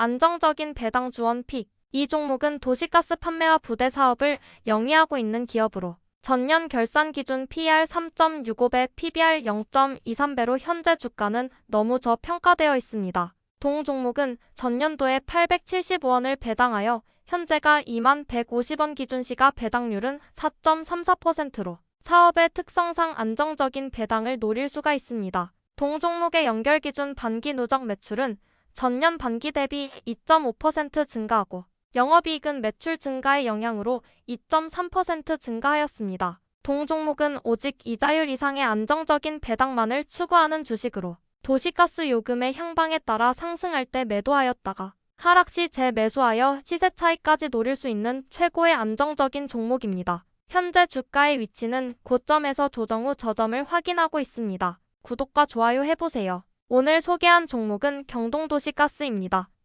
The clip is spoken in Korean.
안정적인 배당 주원 픽. 이 종목은 도시가스 판매와 부대 사업을 영위하고 있는 기업으로 전년 결산 기준 PER 3.65배, PBR 0.23배로 현재 주가는 너무 저평가되어 있습니다. 동 종목은 전년도에 875원을 배당하여 현재가 2만 150원 기준 시가 배당률은 4.34%로 사업의 특성상 안정적인 배당을 노릴 수가 있습니다. 동 종목의 연결 기준 반기 누적 매출은 전년 반기 대비 2.5% 증가하고 영업이익은 매출 증가의 영향으로 2.3% 증가하였습니다. 동 종목은 오직 이자율 이상의 안정적인 배당만을 추구하는 주식으로 도시가스 요금의 향방에 따라 상승할 때 매도하였다가 하락 시 재매수하여 시세 차이까지 노릴 수 있는 최고의 안정적인 종목입니다. 현재 주가의 위치는 고점에서 조정 후 저점을 확인하고 있습니다. 구독과 좋아요 해보세요. 오늘 소개한 종목은 경동도시가스입니다.